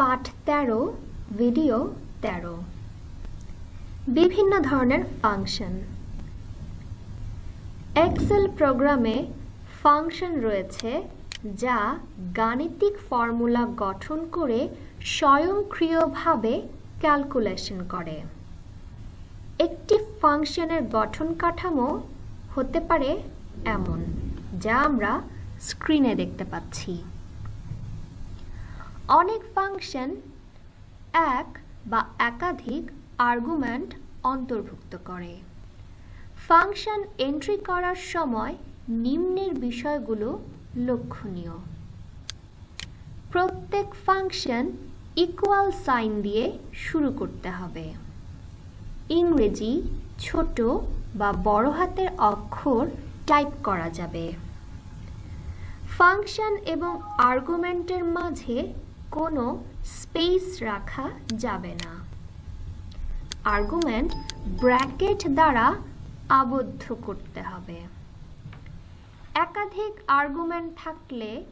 পাঠ তেরো, ভিডিও তেরো। বিভিন্ন ধরনের ফাংশন এক্সেল প্রোগ্রামে ফাংশন রয়েছে যা গাণিতিক ফর্মুলা গঠন করে স্বয়ংক্রিয়ভাবে ক্যালকুলেশন করে। একটি ফাংশনের গঠন কাঠামো হতে পারে এমন, যা আমরা স্ক্রিনে দেখতে পাচ্ছি। অনেক ফাংশন এক বা একাধিক আর্গুমেন্ট অন্তর্ভুক্ত করে। ফাংশন এন্ট্রি করার সময় নিম্নের বিষয়গুলো লক্ষণীয়। প্রত্যেক ফাংশন ইকুয়াল সাইন দিয়ে শুরু করতে হবে। ইংরেজি ছোট বা বড় হাতের অক্ষর টাইপ করা যাবে। ফাংশন এবং আর্গুমেন্টের মাঝে কোনো স্পেস রাখা যাবে না। আর্গুমেন্ট ব্র্যাকেট দ্বারা আবদ্ধ করতে হবে। একাধিক আর্গুমেন্ট থাকলে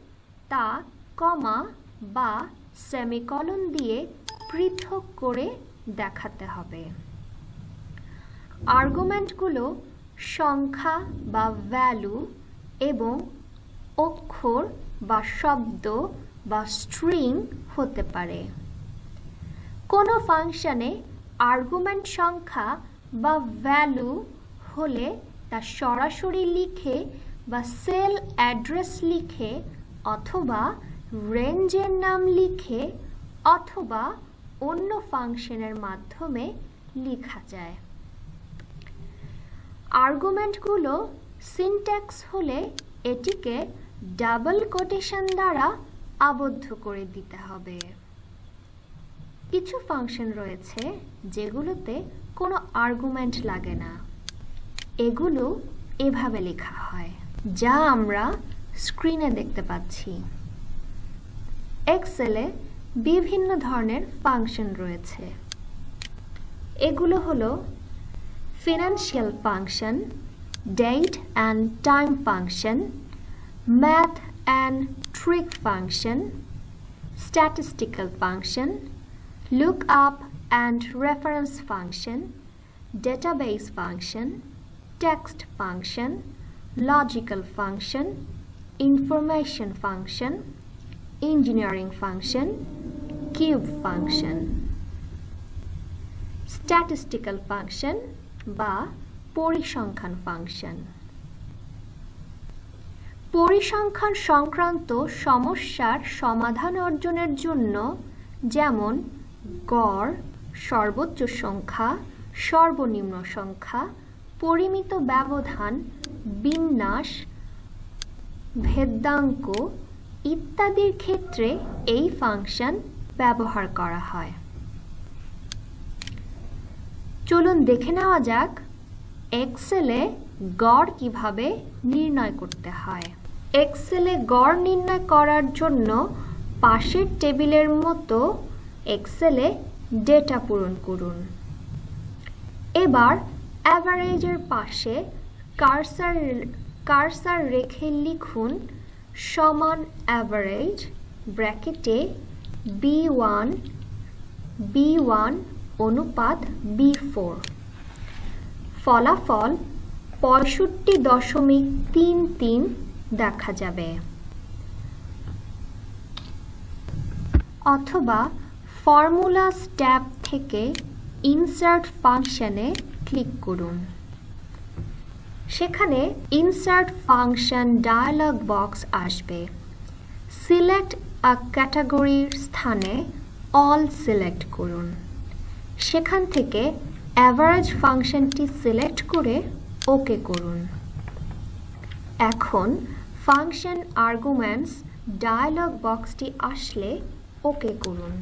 তা কমা বা সেমিকলন দিয়ে পৃথক করে দেখাতে হবে। আর্গুমেন্টগুলো সংখ্যা বা ভ্যালু এবং অক্ষর বা শব্দ বা স্ট্রিং হতে পারে। কোনো ফাংশনে আর্গুমেন্ট সংখ্যা বা ভ্যালু হলে তা সরাসরি লিখে বা সেল অ্যাড্রেস লিখে অথবা রেঞ্জের নাম লিখে অথবা অন্য ফাংশনের মাধ্যমে লেখা যায়। আর্গুমেন্টগুলো সিনট্যাক্স হলে এটিকে ডাবল কোটেশন দ্বারা আবদ্ধ করে দিতে হবে। কিছু ফাংশন রয়েছে যেগুলোতে কোনো আর্গুমেন্ট লাগে না। এগুলো এভাবে লেখা হয় যা আমরা স্ক্রিনে দেখতে পাচ্ছি। এক্সেলে বিভিন্ন ধরনের ফাংশন রয়েছে। এগুলো হলো financial function date and time function, math and trick function, statistical function, lookup and reference function, database function, text function, logical function, information function, engineering function, cube function. Statistical function বা পরিসংখ্যান function পরিসংখ্যান সংক্রান্ত সমস্যার সমাধান অর্জনের জন্য যেমন গড়, সর্বোচ্চ সংখ্যা, সর্বনিম্ন সংখ্যা, পরিমিত ব্যবধান, বিন্যাস ভেদাঙ্ক ইত্যাদির ক্ষেত্রে এই ফাংশন ব্যবহার করা হয়। চলুন দেখে নেওয়া যাক এক্সেলে গড় কীভাবে নির্ণয় করতে হয়। এক্সেলে গড় নির্ণয় করার জন্য পাশের টেবিলের মতো এক্সেলে ডেটা পূরণ করুন। এবার অ্যাভারেজের পাশে কারসার কারসার রেখে লিখুন সমান অ্যাভারেজ ব্র্যাকেটে বি ওয়ান বি ওয়ান অনুপাত বি ফোর। ফলাফল পঁয়ষট্টি দশমিক তিন তিন দেখা যাবে। অথবা ফর্মুলা স্ট্যাপ থেকে ইনসার্ট ফাংশনে ক্লিক করুন। সেখানে ইনসার্ট ফাংশন ডায়ালগ বক্স আসবে। সিলেক্ট আ ক্যাটাগরির স্থানে অল সিলেক্ট করুন। সেখান থেকে অ্যাভারেজ ফাংশনটি সিলেক্ট করে ওকে করুন। এখন ফাংশন আর্গুমেন্টস ডায়ালগ বক্সটি আসলে ওকে করুন।